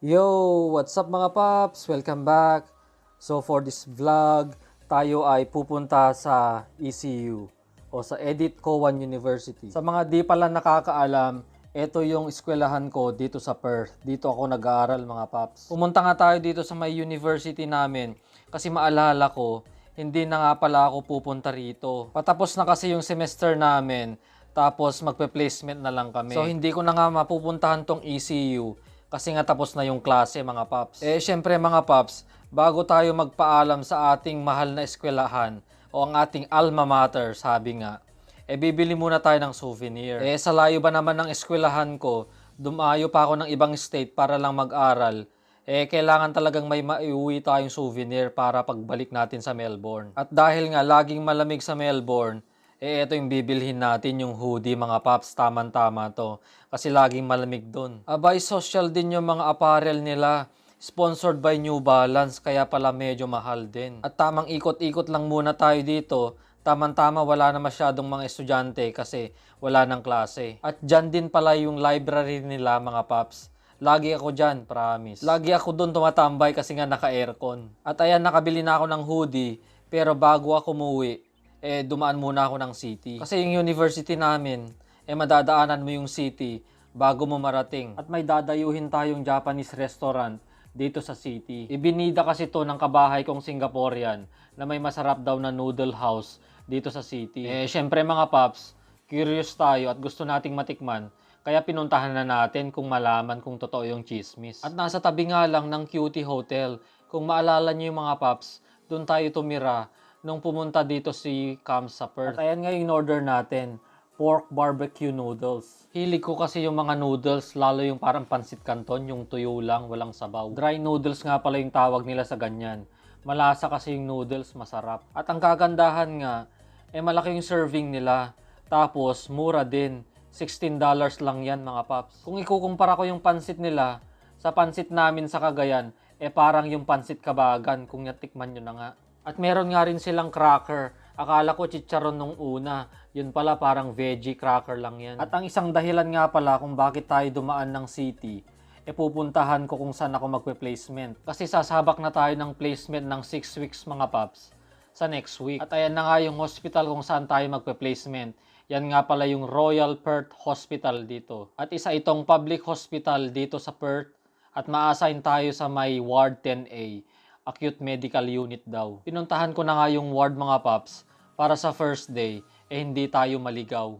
Yo! What's up mga paps? Welcome back. So for this vlog, tayo ay pupunta sa ECU o sa Edit Cowan University. Sa mga di pala nakakaalam, ito yung eskwelahan ko dito sa Perth. Dito ako nag-aaral mga paps. Pumunta nga tayo dito sa may university namin kasi maalala ko, hindi na nga pala ako pupunta rito. Patapos na kasi yung semester namin, tapos magpe-placement na lang kami. So hindi ko na nga mapupuntahan tong ECU kasi nga tapos na yung klase mga paps. Eh syempre mga paps, bago tayo magpaalam sa ating mahal na eskwelahan o ang ating alma mater, sabi nga, eh bibili muna tayo ng souvenir. Eh sa layo ba naman ng eskwelahan ko, dumayo pa ako ng ibang state para lang mag-aral. Eh kailangan talagang may maiuwi tayong souvenir para pagbalik natin sa Melbourne. At dahil nga laging malamig sa Melbourne, eh, ito yung bibilhin natin, yung hoodie, mga paps, taman-tama to. Kasi laging malamig doon. Abay, social din yung mga apparel nila. Sponsored by New Balance, kaya pala medyo mahal din. At tamang ikot-ikot lang muna tayo dito. Taman-tama, wala na masyadong mga estudyante kasi wala ng klase. At dyan din pala yung library nila, mga paps. Lagi ako dyan, promise. Lagi ako doon tumatambay kasi nga naka-aircon. At ayan, nakabili na ako ng hoodie. Pero bago ako umuwi, eh dumaan muna ako ng city. Kasi yung university namin, eh madadaanan mo yung city bago mo marating. At may dadayuhin tayong Japanese restaurant dito sa city. Ibinida kasi to ng kabahay kong Singaporean na may masarap daw na noodle house dito sa city. Eh syempre mga paps, curious tayo at gusto nating matikman. Kaya pinuntahan na natin kung malaman kung totoo yung chismis. At nasa tabi nga lang ng Cutie Hotel. Kung maalala niyo yung mga paps, doon tayo tumira nung pumunta dito si Cam sa Perth. At ayan nga yung order natin, pork barbecue noodles. Hilig ko kasi yung mga noodles, lalo yung parang pansit canton, yung tuyo lang, walang sabaw. Dry noodles nga pala yung tawag nila sa ganyan. Malasa kasi yung noodles, masarap. At ang kagandahan nga, eh malaki yung serving nila. Tapos, mura din. $16 lang yan mga paps. Kung ikukumpara ko yung pansit nila sa pansit namin sa Cagayan, eh parang yung pansit kabagan kung natikman nyo na nga. At meron nga rin silang cracker. Akala ko chicharon nung una. Yun pala parang veggie cracker lang yan. At ang isang dahilan nga pala kung bakit tayo dumaan ng city, e pupuntahan ko kung saan ako magpe-placement. Kasi sasabak na tayo ng placement ng 6 weeks mga paps sa next week. At ayan na nga yung hospital kung saan tayo magpe-placement. Yan nga pala yung Royal Perth Hospital dito. At isa itong public hospital dito sa Perth at ma-assign tayo sa may Ward 10A acute medical unit daw. Pinuntahan ko na nga yung ward mga paps para sa first day, eh hindi tayo maligaw.